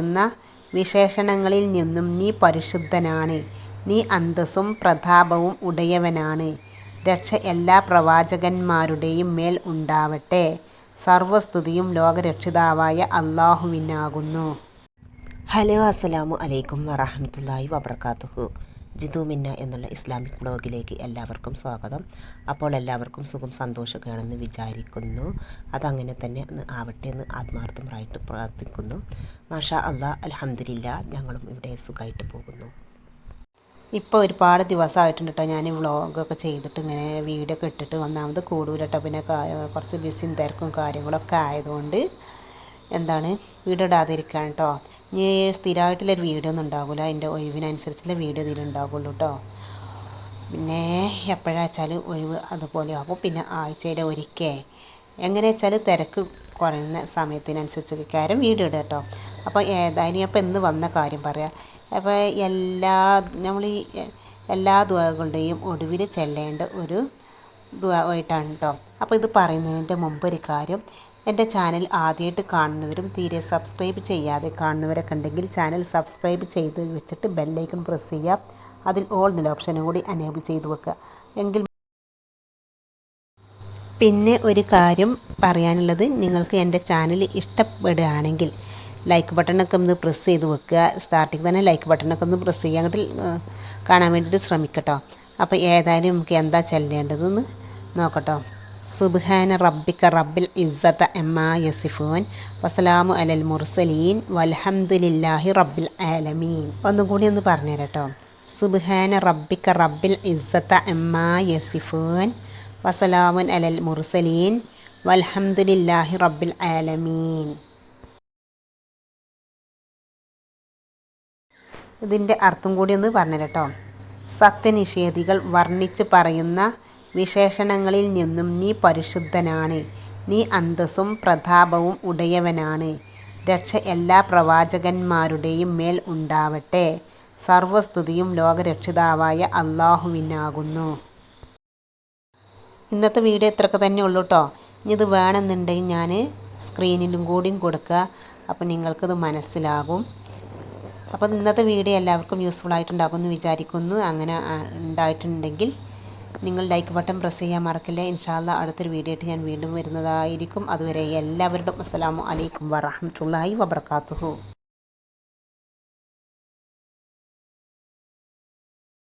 എന്ന വിശേഷണങ്ങളിൽ നിന്നും നീ പരിശുദ്ധനാണ്. നീ അന്തസ്സും പ്രതാപവും ഉടയവനാണ്. രക്ഷ എല്ലാ പ്രവാചകന്മാരുടെയും മേൽ ഉണ്ടാവട്ടെ. സർവസ്തുതിയും ലോകരക്ഷിതാവായ അല്ലാഹുവിനാകുന്നു. ഹലോ അസ്സലാമു അലൈക്കും വറഹ്മത്തുള്ളാഹി വബറകാതുഹു ജിതു മിന്ന എന്നുള്ള ഇസ്ലാമിക് ബ്ലോഗിലേക്ക് എല്ലാവർക്കും സ്വാഗതം. അപ്പോൾ എല്ലാവർക്കും സുഖം സന്തോഷമൊക്കെയാണെന്ന് വിചാരിക്കുന്നു. അതങ്ങനെ തന്നെ ആവട്ടെ എന്ന് ആത്മാർത്ഥമായിട്ട് പ്രാർത്ഥിക്കുന്നു. മാഷാ അല്ലാഹ് അൽഹംദുലില്ലാ ഞങ്ങളും ഇവിടെ സുഖമായിട്ട് പോകുന്നു. ഇപ്പോൾ ഒരുപാട് ദിവസമായിട്ടുണ്ട് കേട്ടോ ഞാൻ വ്ളോഗൊക്കെ ചെയ്തിട്ട് ഇങ്ങനെ വീഡിയോ ഒക്കെ ഇട്ടിട്ട് ഒന്നാമത് കൂടുതലട്ടോ പിന്നെ കുറച്ച് ബിസിയും തിരക്കും കാര്യങ്ങളൊക്കെ ആയതുകൊണ്ട് എന്താണ്? വീഡിയോ ഇടാതിരിക്കാൻ കേട്ടോ ഇനി സ്ഥിരമായിട്ടുള്ളൊരു വീഡിയോ ഒന്നും ഉണ്ടാകില്ല അതിന്റെ ഒഴിവിനനുസരിച്ചുള്ള വീഡിയോ ഇതിലുണ്ടാകുള്ളൂ കേട്ടോ പിന്നെ എപ്പോഴാച്ചാൽ ഒഴിവ് അതുപോലെ ആകും പിന്നെ ആഴ്ചയിൽ ഒരിക്കൽ എങ്ങനെ വെച്ചാൽ തിരക്ക് കുറയുന്ന സമയത്തിനനുസരിച്ച് കാര്യം വീഡിയോ ഇടുക കേട്ടോ അപ്പോൾ ഏതായാലും അപ്പോൾ എന്ന് വന്ന കാര്യം പറയാം. അപ്പോൾ എല്ലാ നമ്മൾ ഈ എല്ലാ ദുവകളുടെയും ഒടുവിൽ ചെല്ലേണ്ട ഒരു ദുവായിട്ടാണ് കേട്ടോ അപ്പോൾ ഇത് പറയുന്നതിന്റെ മുമ്പ് ഒരു കാര്യം. എന്റെ ചാനൽ ആദ്യമായിട്ട് കാണുന്നവരും തീരെ സബ്സ്ക്രൈബ് ചെയ്യാതെ കാണുന്നവരൊക്കെ ഉണ്ടെങ്കിൽ ചാനൽ സബ്സ്ക്രൈബ് ചെയ്ത് വെച്ചിട്ട് ബെല്ലൈക്കൺ പ്രസ് ചെയ്യുക. അതിൽ ഓൾ നില ഓപ്ഷനും കൂടി അനേബിൾ ചെയ്ത് വെക്കുക. എങ്കിൽ പിന്നെ ഒരു കാര്യം പറയാനുള്ളത് നിങ്ങൾക്ക് എന്റെ ചാനൽ ഇഷ്ടപ്പെടുകയാണെങ്കിൽ ലൈക്ക് ബട്ടണൊക്കെ ഒന്ന് പ്രസ് ചെയ്ത് വെക്കുക. സ്റ്റാർട്ടിങ് തന്നെ ലൈക്ക് ബട്ടണൊക്കെ ഒന്ന് പ്രസ് ചെയ്യാൻ കാണാൻ വേണ്ടിയിട്ട് ശ്രമിക്കട്ടോ. അപ്പോൾ ഏതായാലും നമുക്ക് എന്താ ചെല്ലേണ്ടതെന്ന് നോക്കട്ടോ. സുബ്ഹാന റബ്ബിക്ക റബ്ബിൽ ഇസ്സത്ത എമ്മ യസിഫൂൻ. വസലാമു അലൽ മുർസലീൻ. വൽഹംദുലില്ലാഹി റബ്ബിൽ ആലമീൻ. ഒന്നും കൂടി ഒന്ന് പറഞ്ഞു കേട്ടോ സുബ്ഹാന റബ്ബിക്ക റബ്ബിൽ ഇസ്സത്ത എമ്മ യസിഫൂൻ. വസലാമുൻ അലൽ മുർസലീൻ. വൽഹംദുലില്ലാഹി റബ്ബിൽ ആലമീൻ. ഇതിന്റെ അർത്ഥം കൂടി ഒന്ന് പറഞ്ഞു കേട്ടോ സത്യനിഷേധികൾ വർണിച്ച് പറയുന്ന വിശേഷണങ്ങളിൽ നിന്നും നീ പരിശുദ്ധനാണ്. നീ അന്തസ്സും പ്രതാപവും ഉടയവനാണ്. രക്ഷ എല്ലാ പ്രവാചകന്മാരുടെയും മേൽ ഉണ്ടാവട്ടെ. സർവസ്തുതിയും ലോകരക്ഷിതാവായ അള്ളാഹുവിനാകുന്നു ഇന്നത്തെ വീഡിയോ ഇത്രയൊക്കെ തന്നെ ഉള്ളൂ കേട്ടോ ഇനി ഇത് വേണമെന്നുണ്ടെങ്കിൽ ഞാൻ സ്ക്രീനിലും കൂടിയും കൊടുക്കുക അപ്പോൾ നിങ്ങൾക്കിത് മനസ്സിലാകും അപ്പോൾ ഇന്നത്തെ വീഡിയോ എല്ലാവർക്കും യൂസ്ഫുൾ ആയിട്ടുണ്ടാകുമെന്ന് വിചാരിക്കുന്നു അങ്ങനെ ഉണ്ടായിട്ടുണ്ടെങ്കിൽ നിങ്ങൾ ലൈക്ക് ബട്ടൺ പ്രസ് ചെയ്യാൻ മറക്കില്ല. ഇൻഷാല്ല അടുത്തൊരു വീഡിയോ ആയിട്ട് ഞാൻ വീണ്ടും വരുന്നതായിരിക്കും. അതുവരെ എല്ലാവരോടും അസ്സലാമു അലൈക്കും വറഹമത്തല്ലാഹി വബർക്കാത്തുഹു